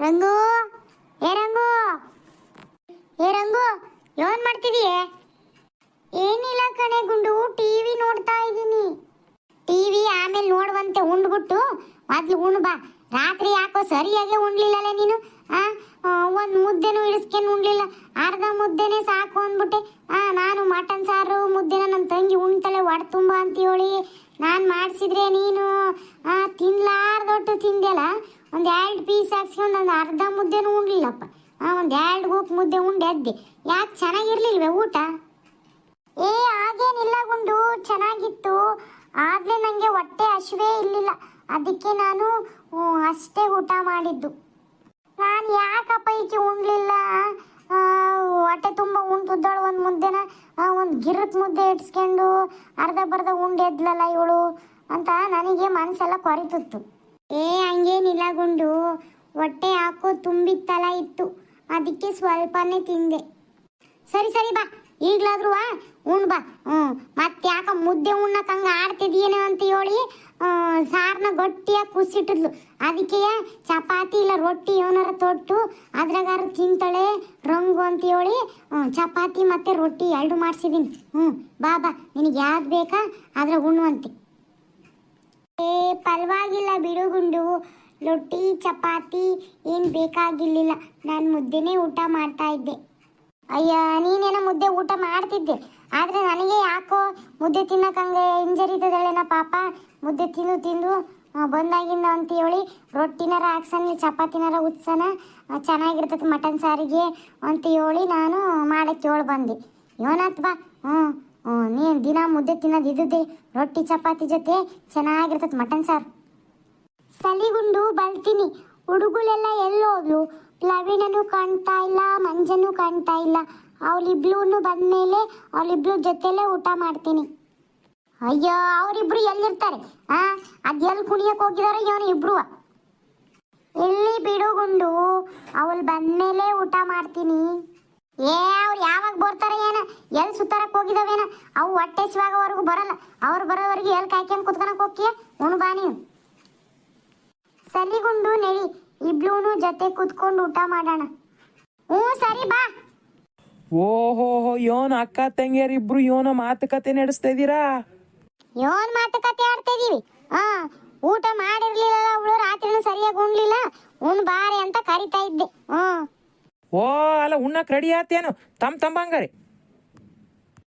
ರಂಗು, ಏ ರಂಗು ಏ ರಂಗು, ಏನ್ ಮಾಡ್ತಿದೀಯೇ? ಏನಿಲ್ಲ ಕಣೆ ಗುಂಡು, ಟಿವಿ ನೋಡ್ತಾ ಇದ್ದೀನಿ. ಟಿವಿ ಆಮೇಲೆ ನೋಡುವಂತೆ ಉಂಡ್ಬಿಟ್ಟು ಮೊದ್ಲು ಉಣ್ ಬಾ. ರಾತ್ರಿ ಯಾಕೋ ಸರಿಯಾಗಿ ಉಣ್ಲಿಲ್ಲಲ್ಲ ನೀನು? ಆ ಒಂದು ಮುದ್ದೆನೂ ಇಳಿಸ್ಕೊಂಡು ಉಣ್ಲಿಲ್ಲ. ಅರ್ಧ ಮುದ್ದೆನೆ ಸಾಕು ಅಂದ್ಬಿಟ್ಟೆ. ಆ, ನಾನು ಮಟನ್ ಸಾರು, ಮುದ್ದೆನ ನನ್ನ ತಂಗಿ ಉಣ್ತಾಳೆ ಒಡ ತುಂಬಾ ಅಂತ ಹೇಳಿ ನಾನು ಮಾಡಿಸಿದ್ರೆ ನೀನು ತಿನ್ಲಾರ್ದೊಟ್ಟು ತಿಂದೆಲ್ಲ ಒಂದ್ ಎರಡು ಪೀಸ್ ಹಾಕ್ಸ್ಕೊಂಡು ಒಂದು ಅರ್ಧ ಮುದ್ದೆನೂ ಉಣ್ಲಿಲ್ಲಪ್ಪ. ಒಂದ್ ಎರಡು ಗೂಕ್ ಮುದ್ದೆ ಉಂಡೆ ಎದ್ದೆ ಯಾಕೆ ಚೆನ್ನಾಗಿರ್ಲಿಲ್ವೇ ಊಟ? ಏ ಆಗೇನಿಲ್ಲ ಗುಂಡು, ಚೆನ್ನಾಗಿತ್ತು. ಆದ್ರೆ ನನಗೆ ಹೊಟ್ಟೆ ಹಸುವೇ ಇರಲಿಲ್ಲ. ಅದಕ್ಕೆ ನಾನು ಅಷ್ಟೇ ಊಟ ಮಾಡಿದ್ದು. ನಾನು ಯಾಕಪ್ಪ ಈಕೆ ಉಣ್ಲಿಲ್ಲ? ಹೊಟ್ಟೆ ತುಂಬ ಉಂಟುದ್ದಾಳು ಒಂದು ಮುದ್ದೆನ. ಒಂದು ಗಿರತ್ ಮುದ್ದೆ ಇಟ್ಸ್ಕೊಂಡು ಅರ್ಧ ಬರ್ಧ ಉಂಡೆದ್ಲಲ್ಲ ಇವಳು ಅಂತ ನನಗೆ ಮನಸ್ಸೆಲ್ಲ ಕೊರಿತಿತ್ತು. ಏ, ಹಂಗೇನಿಲ್ಲ ಗುಂಡು. ಹೊಟ್ಟೆ ಹಾಕೋ ತುಂಬಿತ್ತಲ್ಲ ಇತ್ತು. ಅದಕ್ಕೆ ಸ್ವಲ್ಪನೇ ತಿಂದೆ. ಸರಿ ಸರಿ, ಬಾ. ಈಗ್ಲಾದ್ರೂ ಉಣ್ ಬಾ. ಹ್ಞೂ ಮತ್ತೆ ಯಾಕ ಮುದ್ದೆ ಉಣ್ಣಕ್ ಹಂಗ ಆಡ್ತಿದೀಯೇನೋ ಅಂತ ಹೇಳಿ ಸಾರ್ನ ಗಟ್ಟಿಯಾಗಿ ಕುಸಿಟ್ಟಿದ್ಲು. ಅದಕ್ಕೆ ಚಪಾತಿ ಇಲ್ಲ, ರೊಟ್ಟಿ ಏನಾರ ತೊಟ್ಟು, ಅದ್ರಾಗಾರ ತಿಂತಾಳೆ ರಂಗು ಅಂತ ಹೇಳಿ ಚಪಾತಿ ಮತ್ತೆ ರೊಟ್ಟಿ ಎರಡು ಮಾಡ್ಸಿದೀನಿ. ಹ್ಞೂ ಬಾ ಬಾ. ನಿನಗೆ ಯಾವ್ದು ಬೇಕಾ, ಅದ್ರಾಗ ಉಣ್ಣುವಂತೆ ಏ, ಪರವಾಗಿಲ್ಲ ಬಿಡುಗುಂಡು ರೊಟ್ಟಿ, ಚಪಾತಿ ಏನು ಬೇಕಾಗಿರ್ಲಿಲ್ಲ. ನಾನು ಮುದ್ದೆನೇ ಊಟ ಮಾಡ್ತಾ ಇದ್ದೆ. ಅಯ್ಯ, ನೀನೇನೋ ಮುದ್ದೆ ಊಟ ಮಾಡ್ತಿದ್ದೆ. ಆದ್ರೆ ನನಗೆ ಯಾಕೋ ಮುದ್ದೆ ತಿನ್ನಕಂಗೆ ಹಿಂಜರಿತದಳೇನ ಪಾಪ. ಮುದ್ದೆ ತಿಂದು ತಿಂದು ಬಂದಾಗಿಂದ ಅಂತ ಹೇಳಿ ರೊಟ್ಟಿನಾರ ಹಾಕ್ಸನ ಚಪಾತಿನಾರ ಉತ್ಸನ ಚೆನ್ನಾಗಿರ್ತದೆ ಮಟನ್ ಸಾರಿಗೆ ಅಂತ ಹೇಳಿ ನಾನು ಮಾಡಕ್ಕೆ ಹೇಳಿ ಬಂದೆ ಏನಾತ್ ಬಾ. ಹ್ಞೂ ನೀನು ದಿನ ಮುದ್ದೆ ತಿನ್ನೋದು ಇದ್ದದ್ದೇ. ರೊಟ್ಟಿ, ಚಪಾತಿ ಜೊತೆ ಚೆನ್ನಾಗಿರ್ತದೆ ಮಟನ್ ಸಾರ್. ಸಲಿಗುಂಡು ಬಲ್ತೀನಿ ಹುಡುಗಳೆಲ್ಲ ಎಲ್ಲೋದ್ಲು. ಪ್ಲವೀಣನು ಕಾಣ್ತಾ ಇಲ್ಲ, ಮಂಜನೂ ಕಾಣ್ತಾ ಇಲ್ಲ. ಅವಳಿಬ್ಲೂನು ಬಂದಮೇಲೆ ಅವಳಿಬ್ಲು ಜೊತೆಲೇ ಊಟ ಮಾಡ್ತೀನಿ. ಅಯ್ಯೋ, ಅವರಿಬ್ರು ಎಲ್ಲಿರ್ತಾರೆ? ಆ ಅದ್ ಎಲ್ಲಿ ಕುಣಿಯಕ್ಕೆ ಹೋಗಿದಾರೋ ಇವನು ಇಬ್ರು ಎಲ್ಲಿ ಬಿಡುಗುಂಡು ಅವಳು ಬಂದಮೇಲೆ ಊಟ ಮಾಡ್ತೀನಿ. ಏ ಅವ್ರು ಯಾವಾಗ ಬರ್ತಾರೆ ಏನ? ಎಲ್ಲಿ ಸುತ್ತಾರಕ್ ಹೋಗಿದಾವೇನ ಅವು ಹೊಟ್ಟೆ ಸಿವಾಗವರೆಗೂ ಬರಲ್ಲ. ಅವ್ರು ಬರೋವರೆಗೆ ಎಲ್ಲಿ ಕಾಯ್ಕೊಂಡ್ ಕುತ್ಕೊಳಕ್ ಹೋಗ್ತೀಯ? ಉಣ್ಣು ಬಾ ನೀವು ಸಲಿಗುಂಡು ನೆಡಿ ಇಬ್ಳೂನು ಜೊತೆ ಕುತ್ಕೊಂಡು ಊಟ ಮಾಡೋಣ. ಹ್ಞೂ ಸರಿ ಬಾ. ಓಹೋ ಯೋನ್ ಅಕ್ಕ ತಂಗಿಯರಿಬ್ರು ಯೋನ ಮಾತುಕತೆ ನಡೆಸ್ತಾ ಇದ್ದೀರಾ ಯೋನ್ ಮಾತುಕತೆ ಆಡ್ತಾ ಇದೀವಿ. ಹಾ ಊಟ ಮಾಡಿರ್ಲಿಲ್ಲ ಅವಳು ರಾತ್ರಿನೂ ಸರಿಯಾಗಿ ಉಣ್ಲಿಲ್ಲ. ಉಣ್ ಬಾರೆ ಅಂತ ಕರಿತಾ ಇದ್ದೆ. ಹ್ಮ್ ಓ ಅಲ್ಲ ಉಣ್ಣಕ್ ರೆಡಿ ಆತೇನು ತಮ್ ತಂಬಂಗಾರಿ.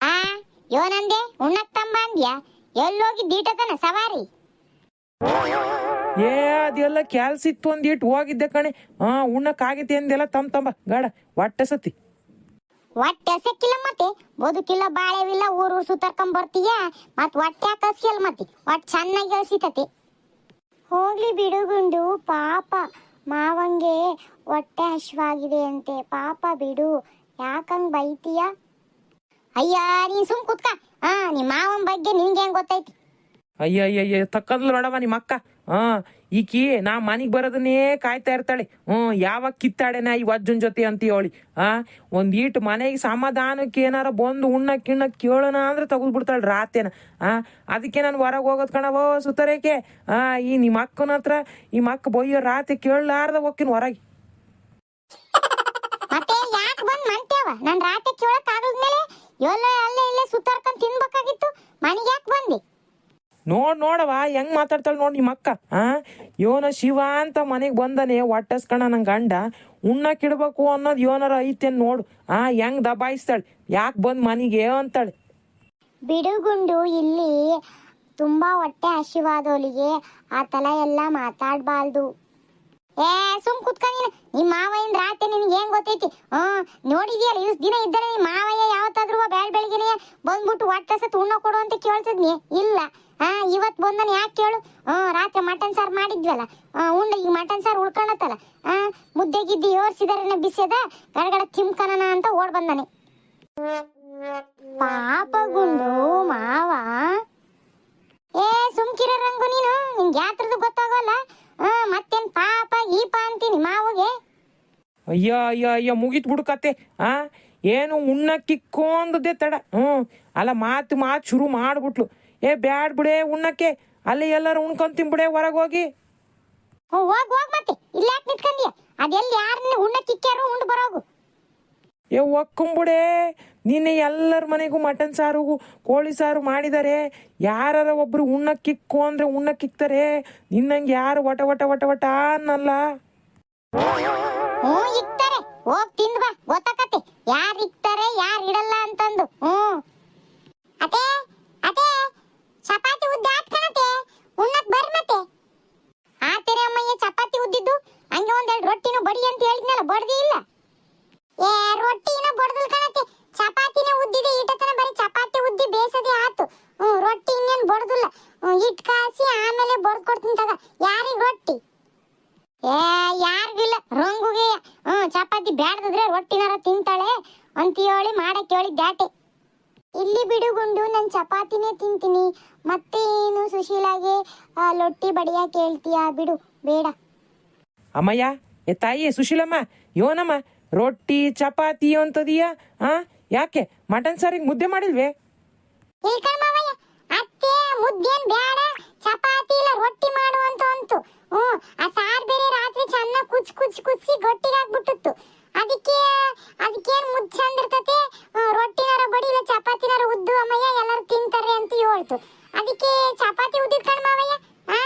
ಆ ಯೋನಂದೆ ಉಣ್ಣಕ್ ತಂಬ ಅಂದ್ಯಾ ಎಲ್ಲೋಗಿ ದೀಟತನ ಸವಾರಿ. ಏ ಅದೆಲ್ಲ ಕೆಲ್ಸ ಇತ್ತು ಒಂದಿಟ್ಟು ಹೋಗಿದ್ದೆ ಕಣೆ. ಹಾ ಉಣ್ಣಕ್ ಆಗೈತಿ ಅಂದೆಲ್ಲ ತಮ್ ತಂಬ. ಗಾಡ ಹೊಟ್ಟೆ ಸತಿ ಹೊಟ್ಟೆ ಸಿಕ್ಕಿಲ್ಲ ಮತ್ತೆ? ಬದುಕಿಲ್ಲ ಬಾಳೆವಿಲ್ಲ ಊರು ಸುತ್ತರ್ಕೊಂಡ್ ಬರ್ತೀಯ? ಮತ್ ಹೊಟ್ಟೆ ಕಸಿಯಲ್ ಮತ್ತೆ? ಹೊಟ್ಟೆ ಚೆನ್ನಾಗಿ ಹಸಿತತಿ ಹೋಗ್ಲಿ ಬಿಡುಗುಂಡು ಪಾಪ. ಮಾವಂಗೆ ಹೊಟ್ಟೆ ಹಶ್ವಾಗಿದೆ ಅಂತೆ. ಪಾಪ ಬಿಡು. ಯಾಕಂಗ್ ಬೈತೀಯ? ಅಯ್ಯ, ನೀನ್ ಸುಮ್ ಕುತ್ಕ. ಹಾ ನಿಮ್ ಮಾವನ್ ಬಗ್ಗೆ ನಿನ್ಗೆ ಹೆಂಗ್ ಗೊತ್ತೈತಿ ಅಯ್ಯ ಅಯ್ಯ ಅಯ್ಯ ತಕ್ಕದ್ಲು ನೋಡವ ನಿಮ್ಮ ಅಕ್ಕ. ಹಾ ಈಕಿ ನಾ ಮನಿಗ್ ಬರೋದನ್ನೇ ಕಾಯ್ತಾ ಇರ್ತಾಳೆ. ಹ್ಮ್ ಯಾವಾಗ ಕಿತ್ತಾಡೆನ ಈ ವಜ್ಜನ್ ಜೊತೆ ಅಂತ ಹೇಳಿ ಆ, ಒಂದ್ ಈಟ್ ಮನೆಗೆ ಸಮಾಧಾನಕ್ಕೆ ಏನಾರ ಬಂದು ಉಣ್ಣ ಕಿಣ್ಣ ಕೇಳೋಣ ಅಂದ್ರೆ ತೆಗೆದು ಬಿಡ್ತಾಳೆ ರಾತೇನ ಆ, ಅದಕ್ಕೆ ನಾನು ಹೊರಗೆ ಹೋಗೋದ್ ಕಣವೋ ಸುತ್ತರೇಕೆ? ಆ, ಈ ನಿಮ್ಮ ಅಕ್ಕನ ಹತ್ರ, ಈ ಮಕ್ಕ ಬೊಯ್ಯೋ ರಾತೆ ಕೇಳಲಾರ್ದ ಹೋಗ್ತೀನಿ ಹೊರಗೆ ಮತ್ತೆ ಯಾಕೆ ಮಂಟ್ಯಾವ ನನ್ ರಾತೆ ಕೇಳಕ್ ಆಗದ್ಮೇಲೆ ಎಲ್ಲ ಅಲ್ಲೇ ಇಲ್ಲೇ ಸುತ್ತಾರ್ಕೊಂಡ್ ತಿನ್ಬೇಕಾಗಿತ್ತು. ಮನೆಗೆ ಯಾಕೆ ಬಂದಿ? ನೋಡ್ ನೋಡವ ಹೆಂಗ್ ಮಾತಾಡ್ತಾಳ ನೋಡ್ ನಿಮ್ಮ ಅಕ್ಕ ಆ? ಯೋನ ಶಿವ ಅಂತ ಮನೆಗ್ ಬಂದನೆ ಒಟ್ಟಸ್ಕಣ ನನ್ ಗಂಡ. ಉಣ್ಣಕ್ ಇಡ್ಬೇಕು ಅನ್ನೋದ್ ಯೋನರ ಐತೇನ್ ನೋಡು ಆ? ಹೆಂಗ್ ದಬಾಯಿಸ್ತಾಳ? ಯಾಕೆ ಬಂದ್ ಮನಿಗೆ ಅಂತಾಳೆ? ಬಿಡುಗುಂಡು ಇಲ್ಲಿ ತುಂಬಾ ಹೊಟ್ಟೆ ಹಸಿವಾದವಳಿಗೆ ಆ ತಲ ಎಲ್ಲ ಮಾತಾಡ್ಬಾರ್ದು. ಏ, ಸುಮ್ ಕುತ್ಕೊಂಡಿನ ನಿಮ್ಮ ಮಾವಯ್ಯನ ರಾತ್ರಿ ನಿನ್ಗೆ ಏನ್ ಗೊತ್ತೈತಿ? ಹ್ಮ್ ನೋಡಿದ್ಯಲ್ಲ ಇಸ್ ದಿನ ಇದ್ದರೆ ನಿಮ್ಮ ಮಾವಯ್ಯ ಯಾವತ್ತಾದ್ರೂ ಬ್ಯಾಳ್ ಬೆಳಗ್ಗೆನೆ ಬಂದ್ಬಿಟ್ಟು ಹೊಟ್ಟೆ ಉಣ್ಣ ಕೊಡು ಅಂತ ಕೇಳ್ತಿದ್ನಿ ಇಲ್ಲ. ಹಾ, ಇವತ್ ಬಂದನ ಯಾಕೆ ಕೇಳು? ಹ್ಮ್ ರಾತ್ರಿ ಮಟನ್ ಸಾರ್ ಮಾಡಿದ್ವಲ್ಲ. ಉಂಡ ಈಗ ಮಟನ್ ಸಾರ್ ಉಳ್ಕೊಳತ್ತಲ್ಲ ಹಾ ಮುದ್ದೆ ಗಿದ್ದಿ ಯೋರ್ಸಿದಾರೆ ಬಿಸಿದ ಗಡಗಡ ತಿಮ್ಕನನ ಅಂತ ಓಡ್ ಬಂದಾನೆ. ಪಾಪ ಗುಂಡು ಮಾವ. ಏ, ಸುಮ್ಕಿರ ರಂಗು ನೀನು, ನಿಂಗೆ ಯಾತ್ರದ್ದು ಗೊತ್ತಾಗಲ್ಲ? ಹಾ ಮತ್ತೇನ್ ಪಾಪ ಗೀಪ ಅಂತೀನಿ ಮಾವಗೆ. ಅಯ್ಯೋ ಅಯ್ಯ ಅಯ್ಯ ಮುಗಿತ್ ಬಿಡು ಕತೆ. ಆ ಏನು ಉಣ್ಣಕ್ಕಿಕ್ಕೊಂದದ್ದೇ ತಡ. ಹ್ಞೂ ಅಲ್ಲ ಮಾತು ಮಾತು ಶುರು ಮಾಡ್ಬಿಟ್ಲು. ಏ ಬ್ಯಾಡ್ ಬಿಡೆ ಉಣ್ಣಕ್ಕೆ. ಅಲ್ಲಿ ಎಲ್ಲರೂ ಉಣ್ಕೊಂತೀನಿ ಬಿಡೆ ಹೊರಗೆ ಹೋಗಿ ಹೋಗ್ ಹೋಗ್ ಮತ್ತೆ. ಇಲ್ಲ ಯಾಕೆ ನಿಂತ್ಕಂದಿಯ? ಅದೆಲ್ಲಿ ಯಾರನ್ನ ಉಣ್ಣ ಕಿಕ್ಕ್ಯಾರು ಉಂಡು ಬರೋಗು. ಏ ಒಕ್ಕಂಬುಡೆ. ನಿನ್ನೆ ಎಲ್ಲರ ಮನೆಗೂ ಮಟನ್ ಸಾರು ಕೋಳಿ ಸಾರು ಮಾಡಿದ್ದಾರೆ ಯಾರ ಒಬ್ರು ಉಣ್ಣಕ್ಕಿಕ್ಕು ಅಂದ್ರೆ ಉಣ್ಣಕ್ಕಿಕ್ತಾರೆ ನಿನ್ನಂಗೆ ಯಾರು ವಟ ವಟ ವಟ ವಟ ಅನ್ನಲ್ಲ. ಹ್ಞೂ ಇಕ್ತಾರೆ. ಹೋಗ್ ತಿಂದ್ ಬಾ. ಗೊತ್ತಾಕತ್ತೆ. ಯಾರು ಇಕ್ತಾರೆ, ಯಾರು ಇಡಲ್ಲ ಅಂತಂದು. ಹ್ಞೂ ಅತೆ ಅತೆ ಚಪಾತಿ ಉದ್ದ ಕಣತೆ ಉಣ್ಣಕ್ ಬರ್ರಿ ಮತ್ತೆ. ಆತೇನೆ ಅಮ್ಮಯ್ಯ ಚಪಾತಿ ಉದ್ದಿದ್ದು ಹಂಗೆ ಒಂದೆರಡು ರೊಟ್ಟಿನೂ ಬಡಿ ಅಂತ ಹೇಳಿದ್ನಲ್ಲ, ಬಡ್ದಿ ಇಲ್ಲ. ಏ, ರೊಟ್ಟಿನ ಬಡ್ದಲ್ ಕಣತೆ ಚಪಾತಿನೇ ಉದ್ದಿದೆ ಇಟ್ಟತನ ಬರೀ ಚಪಾತಿ ಉದ್ದಿ ಬೇಸದೆ ಆತು ಹ್ಞೂ ರೊಟ್ಟಿ ಇನ್ನೇನು ಬಡ್ದಿಲ್ಲ ಇಟ್ ಕಾಸಿ ಆಮೇಲೆ ಬಡ್ದ್ ಕೊಡ್ತೀನಿ ತಗ ಯಾರಿಗ್ ರೊಟ್ಟಿ ಏ ಯಾರಿಗಿಲ್ಲ ರಂಗುಗೆ ಹ್ಮ್ ಚಪಾತಿ ಬ್ಯಾಡ್ದಿದ್ರೆ ರೊಟ್ಟಿನಾರ ತಿಂತಾಳೆ ಅಂತ ಹೇಳಿ ಮಾಡಕ್ ಹೇಳಿ ದಾಟೆ ಇಲ್ಲಿ ಬಿಡುಗುಂಡು ನನ್ ಚಪಾತಿನೇ ತಿಂತೀನಿ ಮತ್ತೆ ಏನು ಸುಶೀಲಾಗೆ ಆ, ಲೊಟ್ಟಿ ಬಡಿಯಾ ಕೇಳ್ತೀಯಾ ಬಿಡು ಬೇಡ. ಅಮ್ಮಯ್ಯ ಏ ತಾಯಿ ಸುಶೀಲಮ್ಮ ಯೋನಮ್ಮ ರೊಟ್ಟಿ ಚಪಾತಿ ಅಂತದೀಯ ಆ ಯಾಕೆ ಮಟನ್ ಸಾರಿಗೆ ಮುದ್ದೆ ಮಾಡಿಲ್ವೇ? ಹೇಳ್ಕಣ ಮಾವಯ್ಯ ಅತ್ತೆ ಮುದ್ದೇನ್ ಬೇಡ ಚಪಾತಿ ಇಲ್ಲ ರೊಟ್ಟಿ ಮಾಡು ಅಂತ ಅಂತು. ಹ್ಮ್ ಆ ಸಾರ್ ಬೇರೆ ರಾತ್ರಿ ಚೆನ್ನಾಗಿ ಕುಚ್ ಕುಚ್ ಕುಚ್ಚಿ ಗಟ್ಟಿಗಾಗ್ಬಿಟ್ಟಿತ್ತು. ಅದಕ್ಕೆ ಅದಕ್ಕೇನ್ ಮುದ್ ಚಂದ ಇರ್ತತೆ ಹ್ಮ್, ರೊಟ್ಟಿನಾರ ಬಡಿ ಇಲ್ಲ ಚಪಾತಿನಾರ ಉದ್ದು ಅಮ್ಮಯ್ಯ ಎಲ್ಲರೂ ತಿಂತಾರೆ ಅಂತ ಹೇಳ್ತು ಅದಕ್ಕೆ ಚಪಾತಿ ಉದ್ದಿದ್ ಕಣ್ ಮಾವಯ್ಯ ಆ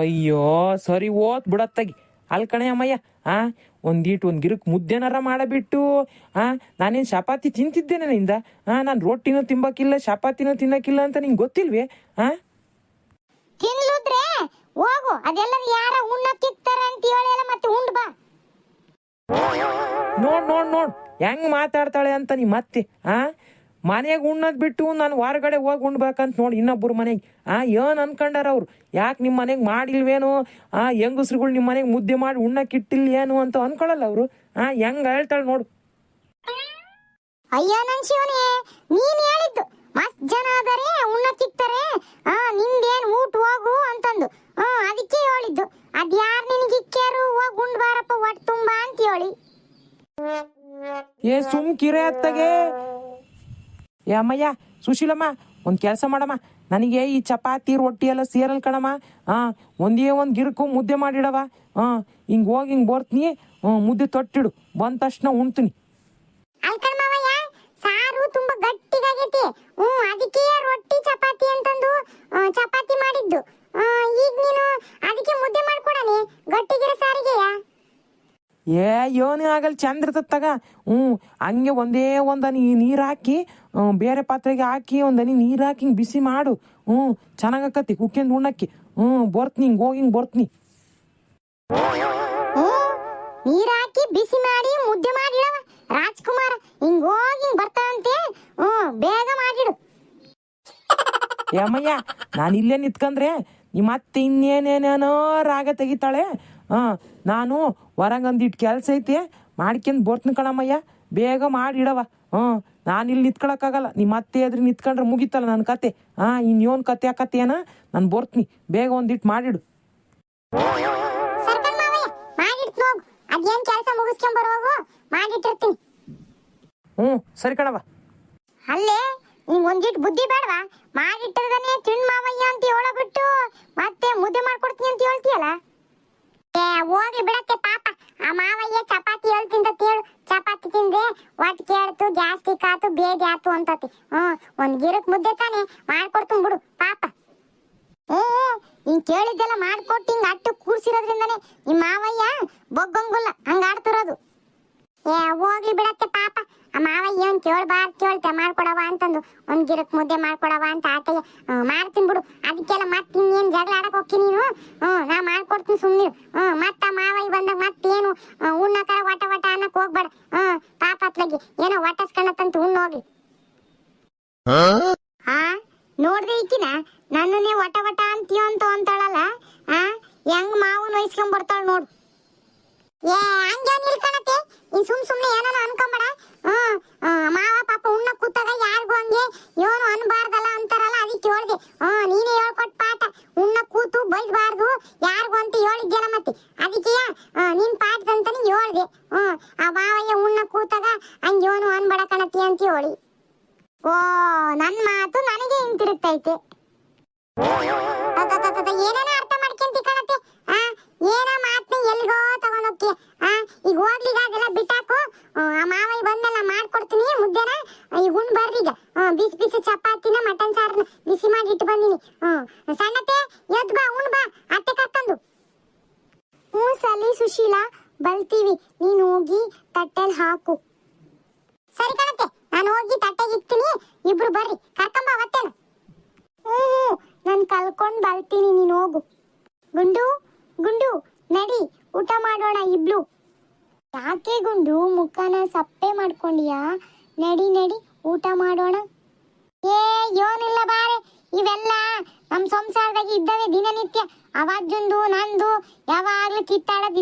ಅಯ್ಯೋ ಸರಿ ಓತ್ ಬಿಡತ್ತಾಗಿ ಅಲ್ ಕಣೆ ಅಮ್ಮಯ್ಯ ಆ ಒಂದೀಟ್ ಒಂದ್ ಗಿರಕ್ ಮುದ್ದೆನಾರ ಮಾಡಬಿಟ್ಟು ಆ ನಾನೇನು ಚಪಾತಿ ತಿಂತಿದ್ದೆ ನನ್ನಿಂದ ಆ ನಾನು ರೊಟ್ಟಿನೂ ತಿಂಬಕಿಲ್ಲ ಚಪಾತಿನೂ ತಿನ್ನಕಿಲ್ಲ ಅಂತ ನಿಂಗೆ ಗೊತ್ತಿಲ್ವೇ? ಆ? ತಿನ್ಲುದ್ರೆ ಹೋಗು. ಅದೆಲ್ಲ ಯಾರ ಉಣ್ಣಕ್ಕಿಕ್ತಾರೆ ಅಂತ ಹೇಳಿ ಮತ್ತೆ ಉಂಡ್ ಬಾ. ನೋಡ್ ನೋಡ್ ನೋಡ್. ಹೆಂಗ್ ಮಾತಾಡ್ತಾಳೆ ಅಂತ ನೀ ಮತ್ತೆ ಆ? ಮನೆಗೆ ಉಣ್ಣದ್ ಬಿಟ್ಟು ನಾನು ಹೊರಗಡೆ ಹೋಗಿ ಉಣ್ಬೇಕಂತ ನೋಡಿ ಇನ್ನೊಬ್ಬರು ಮನೆಗೆ. ಆ ಏನ್ ಅನ್ಕೊಂಡಾರ ಅವ್ರು? ಯಾಕೆ ನಿಮ್ಮ ಮನೆಗೆ ಮಾಡಿಲ್ವೇನು? ಆ ಹೆಂಗಸ್ರುಗಳು ನಿಮ್ಮ ಮನೆಗೆ ಮುದ್ದೆ ಮಾಡಿ ಉಣ್ಣಕ್ ಇಟ್ಟಿಲ್ಲ ಏನು ಅಂತ ಅನ್ಕೊಳಲ್ಲ ಅವರು? ಆ ಹೆಂಗ ಹೇಳ್ತಾಳೆ ನೋಡು. ಅಯ್ಯ ನನ್ ಶಿವನೇ ನೀನ್ ಹೇಳಿದ್ದು. ಮಸ್ತ್ ಜನ ಆದರೆ ಉಣ್ಣಕ್ಕಿಕ್ತಾರೆ ಆ ನಿಂದೇನ್ ಊಟ ಹೋಗು ಅಂತಂದು. ಹ್ಮ್ ಅದಕ್ಕೆ ಹೇಳಿದ್ದು. ಅದ್ ಯಾರು ನಿನಗೆ ಇಕ್ಕ್ಯಾರು? ಹೋಗ್ ಉಂಡ್ಬಾರಪ್ಪ ಒಟ್ಟು ಒಟ್ ತುಂಬಾ ಅಂತ ಹೇಳಿ. ಏ ಸುಮ್ ಕಿರೆ ಅತ್ತಗೆ. ಏ ಸುಶೀಲಮ್ಮ, ಒಂದ್ ಕೆಲಸ ಮಾಡಮ್ಮ. ನನಗೆ ಈ ಚಪಾತಿ, ರೊಟ್ಟಿ ಎಲ್ಲ ಸೇರಲ್ ಕಣಮ್ಮ. ಹಾ ಒಂದೇ ಒಂದ್ ಗಿರಕು ಮುದ್ದೆ ಮಾಡಿಡವ. ಹಾ ಹಿಂಗ್ ಹೋಗಿ ಹಿಂಗ್ ಬರ್ತೀನಿ. ಮುದ್ದೆ ತೊಟ್ಟಿಡು. ಬಂದ ತಕ್ಷಣ ಉಣ್ತೀನಿ. ಸಾರು ತುಂಬಾ ಗಟ್ಟಿಗಾಗೈತಿ. ಹ್ಮ್ ಅದಕ್ಕೆ ರೊಟ್ಟಿ, ಚಪಾತಿ ಅಂತಂದು ಚಪಾತಿ ಮಾಡಿದ್ದು. ಈಗ ನೀನು ಅದಕ್ಕೆ ಮುದ್ದೆ ಮಾಡ್ಕೊಡನೆ, ಗಟ್ಟಿಗಿರೋ ಸಾರಿಗೆಯ? ಏ ಯೋನಿ ಆಗಲ್ ಚಂದ ಇರ್ತದ ತಗ. ಹ್ಞೂ ಹಂಗೆ ಒಂದೇ ಒಂದನಿ ನೀರು ಹಾಕಿ ಬೇರೆ ಪಾತ್ರೆಗೆ ಹಾಕಿ ಒಂದನಿ ನೀರು ಹಾಕಿ ಹಿಂಗೆ ಬಿಸಿ ಮಾಡು. ಹ್ಞೂ ಚೆನ್ನಾಗಕ್ಕತಿ ಕುಕ್ಕಿಂದು ಉಣ್ಣಕ್ಕಿ. ಹ್ಞೂ ಬರ್ತೀನಿ ಹಿಂಗೆ ಹೋಗಿ ಹಿಂಗೆ ಬರ್ತೀನಿ. ನೀರ್ ಹಾಕಿ ಬಿಸಿ ಮಾಡಿ ಮುದ್ದೆ ಮಾಡಿಡವ ರಾಜ್ಕುಮಾರ್ ಹಿಂಗೆ ಹೋಗಿ ಹಿಂಗೆ ಬರ್ತಾನಂತೆ. ಹ್ಞೂ ಬೇಗ ಮಾಡಿಡು ಏಮಯ್ಯ ನಾನು ಇಲ್ಲೇ ನಿತ್ಕಂದ್ರೆ ನಿಮ್ಮ ಅತ್ತೆ ಇನ್ನೇನೇನೇನೋ ರಾಗ ತೆಗಿತಾಳೆ. ಹಾ ನಾನು ಹೊರಗಂದಿಟ್ಟು ಕೆಲಸ ಐತಿ ಮಾಡ್ಕೊಂಡು ಬರ್ತೀನಿ ಕಣಮ್ಮಯ್ಯ ಬೇಗ ಮಾಡಿಡವ ಹ್ಞೂ ನಾನು ಇಲ್ಲಿ ನಿಂತ್ಕೊಳಕ್ಕಾಗಲ್ಲ ನಿಮ್ಮ ಅತ್ತೆ ಎದ್ರಿ ನಿಂತ್ಕೊಂಡ್ರೆ ಮುಗಿತಲ್ಲ ನನ್ನ ಕತೆ. ಹಾ ಇನ್ಯೋನ್ ಕತೆ ಆ ಕತೆ ಏನ? ನಾನು ಬರ್ತೀನಿ ಬೇಗ ಒಂದಿಟ್ಟು ಮಾಡಿಡು. ಹ್ಞೂ ಸರಿ ಕಣವ ಅಲ್ಲೇ ನಿಂಗೆ ಒಂದಿಟ್ಟು ಬುದ್ಧಿ ಬೇಡವಾ? ಮಾಡಿಟ್ಟಿರ್ದಾನೆ ತಿಂಡ್ ಮಾವಯ್ಯ ಅಂತ ಹೇಳಬಿಟ್ಟು ಮತ್ತೆ ಮುದ್ದೆ ಮಾಡ್ಕೊಡ್ತೀನಿ ಅಂತ ಹೇಳ್ತೀಯಲ್ಲ? ಏ ಹೋಗ್ಲಿ ಬಿಡತ್ತೆ ಪಾಪ. ಆ ಮಾವಯ್ಯ ಚಪಾತಿ ಹೇಳ್ತಿಂತ ತೇಳು ಚಪಾತಿ ತಿಂದ್ರೆ ಒಟ್ ಕೇಳ್ತು ಗ್ಯಾಸ್ಟಿಕ್ ಆತು ಬೇದಿ ಆತು ಅಂತತಿ. ಹ್ಮ್ ಒಂದ್ ಗಿರಕ್ ಮುದ್ದೆ ತಾನೆ. ಮಾಡ್ಕೊಡ್ತೀನಿ ಬಿಡು, ಪಾಪ. ಏ ನೀನ್ ಕೇಳಿದ್ದೆಲ್ಲ ಮಾಡ್ಕೊಟ್ಟು ಹಿಂಗ್ ಅಟ್ಟು ಕೂರ್ಸಿರೋದ್ರಿಂದಾನೆ ನಿಮ್ ಮಾವಯ್ಯ ಬೊಗ್ಗಂಗುಲ್ಲ, ಹಂಗ ಆಡ್ತಿರೋದು. ಏ ಹೋಗ್ಲಿ ಬಿಡತ್ತೆ ಪಾಪ. ಆ ಮಾವ ಏನ್ ಕೇಳ್ಬಾರ್ದು ಕೇಳ್ತೆ ಮಾಡ್ಕೊಡವ ಅಂತಂದು. ಒಂದ್ ಗಿರಕ್ ಮುದ್ದೆ ಮಾಡ್ಕೊಡವ ಅಂತ ಆಟಯ್ಯ ಹ್ಮ್, ಮಾಡ್ತೀನಿ ಬಿಡು. ಅದಕ್ಕೆಲ್ಲ ಮತ್ತೆ ಇನ್ನೇನ್ ಜಗಳ ಆಡಕ್ ಹೋಗಿ ನೀನು? ಹ್ಮ್ ನಾ ಮಾಡ್ಕೊಡ್ತೀನಿ ಸುಮ್ನಿ ಹ್ಮ್ ಮತ್ತ ಮಾವ ಮಾವಯ್ಯ ಬಂದಾಗ ಮತ್ತೇನು? ಏನು ಉಣ್ಣಕರ ವಟ ವಟ ಅನ್ನಕ್ ಹೋಗ್ಬೇಡ. ಹ್ಮ್ ಪಾಪ ಅತ್ಲಗಿ. ಏನೋ ವಟಸ್ಕಣತ್ತಂತ ಉಣ್ಣ ಹೋಗ್ಲಿ. ಆ ನೋಡ್ದೆ ಈಕಿನ? ನನ್ನನ್ನೇ ವಟ ವಟ ಅಂತೀಯೋ ಅಂತ ಅಂತಾಳಲ್ಲ? ಆ ಹೆಂಗ್ ಮಾವನ್ ವಹಿಸ್ಕೊಂಡ್ ಬರ್ತಾಳ ನೋಡು. ಏ ಹಂಗೇನ್ ಇಲ್ಕಣತೆ ನೀನ್ ಸುಮ್ ಸುಮ್ನೆ ಏನಾನ ಅನ್ಕೊಂಬೇಡ. ಹ್ಮ್ ಮಾವ ಪಾಪ ಉಣ್ಣ ಕೂತಾಗ ಯಾರಿಗೂ ಹಂಗೆ ಏನು ಅನ್ಬಾರ್ದಲ್ಲ ಅಂತಾರಲ್ಲ, ಅದಕ್ಕೆ ಹೇಳ್ದೆ. ಹ್ಮ್ ನೀನೇ ಹೇಳ್ಕೊಟ್ ಪಾಠ. ಉಣ್ಣ ಕೂತು ಬೈಬಾರ್ದು ಯಾರಿಗೂ ಅಂತ ಹೇಳಿದ್ಯಲ್ಲ ಮತ್ತೆ. ಅದಕ್ಕೆ ನಿನ್ ಪಾಠದಂತಾನೆ ಹೇಳ್ದೆ. ಹ್ಮ್ ಆ ಮಾವಯ್ಯ ಉಣ್ಣ ಕೂತಾಗ ಹಂಗೇನು ಅನ್ಬೇಡ ಕಣತಿ ಅಂತ ಹೇಳಿ. ಓ, ನನ್ ಮಾತು ನನಗೆ ಹಿಂತಿರುಗ್ತೈತೆ. ಏನೇನ ಅರ್ಥ ಮಾಡ್ಕೊಂತಿ ಕಣತೆ. ಆ ಏನ ಮಾತ್ನ ಎಲ್ಗೋ ಈಗ ಸರಿ ಸುಶೀಲ ಬಲ್ತೀವಿ ನೀನು ಹೋಗಿ ತಟ್ಟೆಲ್ ಹಾಕು ಸರಿ ಕಣತ್ತೆ ನಾನು ಹೋಗಿ ತಟ್ಟೆಗೆ ಇಕ್ತೀನಿ ಇಬ್ರು ಬರ್ರಿ ಕರ್ಕೊಂಬ ಅವತ್ತೇನು ಹ್ಞೂ ಹ್ಞೂ ನಾನು ಕಲ್ಕೊಂಡು ಬರ್ತೀನಿ ನೀನು ಹೋಗು. ಗುಂಡು ಗುಂಡು, ನಡಿ, ಊಟ ಮಾಡೋಣ ಇಬ್ಳು ಯಾಕೆ ಗುಂಡು, ಮುಖನ ಸಪ್ಪೆ ಮಾಡ್ಕೊಂಡಿಯಾ? ನಡಿ ನಡಿ, ಊಟ ಮಾಡೋಣ. ಏ, ಯೋನಿಲ್ಲ ಬಾರೆ, ಇವೆಲ್ಲ ನಮ್ ಸಂಸಾರದಾಗ ಇದ್ದಾವೆ ದಿನನಿತ್ಯ. ಅವಾಜೊಂದು ನಂದು, ಯಾವಾಗ್ಲೂ ಕಿತ್ತಾಡೋದ್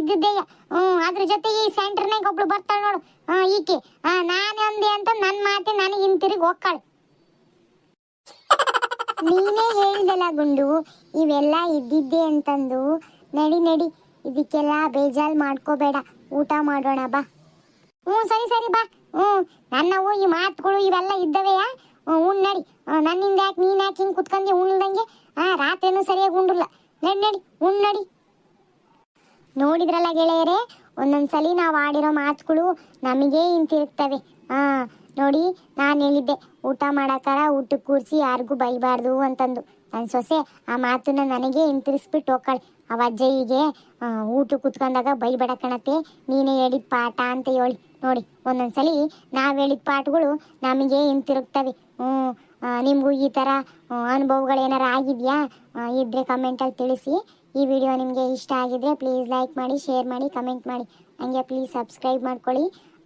ಹ್ಞೂ ಅದ್ರ ಜೊತೆಗೆ ಈ ಸೆಂಟರ್ನಾಗ ಒಬ್ಳು ಬರ್ತಾಳೆ ನೋಡು. ಈಕೆ. ಹಾಂ, ನಾನು ಅಂದೆ ಅಂತ ನನ್ ಮಾತೆ ನನಗೆ ಹಿಂತಿರುಗಿ ಹೋಗ್ಕಾಳೆ. ನೀನೇ ಹೇಳ್ದಲ್ಲ ಗುಂಡು, ಇವೆಲ್ಲ ಇದ್ದಿದ್ದೆ ಅಂತಂದು. ನಡಿ ನಡಿ, ಇದಕ್ಕೆಲ್ಲ ಬೇಜಾಲ್ ಮಾಡ್ಕೋಬೇಡ. ಊಟ ಮಾಡೋಣ, ಬಾ. ಹ್ಞೂ, ಸರಿ ಸರಿ, ಬಾ. ಹ್ಞೂ ನನ್ನವು ಈ ಮಾತುಗಳು ಇವೆಲ್ಲ ಇದ್ದವೆಯಾ ಉಣ್ ನಡಿ. ನನ್ನಿಂದ ಯಾಕೆ, ನೀನು ಯಾಕೆ ಹಿಂಗೆ ಕುತ್ಕೊಂಡು ಉಣ್ದಂಗೆ? ಹಾಂ ರಾತ್ರಿನೂ ಸರಿಯಾಗಿ ಉಂಡಿಲ್ಲ. ನಡಿ ನಡಿ ಉಣ್ ನಡಿ. ನೋಡಿದ್ರಲ್ಲ ಗೆಳೆಯರೇ, ಒಂದೊಂದ್ಸಲಿ ನಾವು ಆಡಿರೋ ಮಾತುಗಳು ನಮಗೆ ಹಿಂತಿರುಗ್ತವೆ ಹಾ ನೋಡಿ, ನಾನು ಹೇಳಿದ್ದೆ, ಊಟ ಮಾಡಕ್ಕಾರ ಊಟಕ್ಕೆ ಕೂರಿಸಿ ಯಾರಿಗೂ ಬೈಬಾರ್ದು ಅಂತಂದು. ನನ್ನ ಸೊಸೆ ಆ ಮಾತನ್ನ ನನಗೆ ಹಿಂತಿರ್ಸ್ಬಿಟ್ಟು ಹೋಗ್ಕಳೆ. ಅವ ಅಜ್ಜಯ್ಯಗೆ ಊಟ ಕುತ್ಕೊಂಡಾಗ ಬೈಬೇಡ ಕಣತೆ ನೀನೇ ಹೇಳಿದ ಪಾಠ ಅಂತ ಹೇಳಿ. ನೋಡಿ, ಒಂದೊಂದ್ಸಲಿ ನಾವು ಹೇಳಿದ ಪಾಠಗಳು ನಮಗೆ ಹಿಂತಿರುಗ್ತವೆ. ಹ್ಞೂ ನಿಮ್ಗೂ ಈ ಥರ ಅನುಭವಗಳು ಏನಾರ ಆಗಿದೆಯಾ? ಇದ್ದರೆ ಕಮೆಂಟಲ್ಲಿ ತಿಳಿಸಿ. ಈ ವಿಡಿಯೋ ನಿಮಗೆ ಇಷ್ಟ ಆಗಿದ್ರೆ ಪ್ಲೀಸ್ ಲೈಕ್ ಮಾಡಿ ಶೇರ್ ಮಾಡಿ ಕಮೆಂಟ್ ಮಾಡಿ. ಹಂಗೆ ಪ್ಲೀಸ್ ಸಬ್ಸ್ಕ್ರೈಬ್ ಮಾಡ್ಕೊಳ್ಳಿ.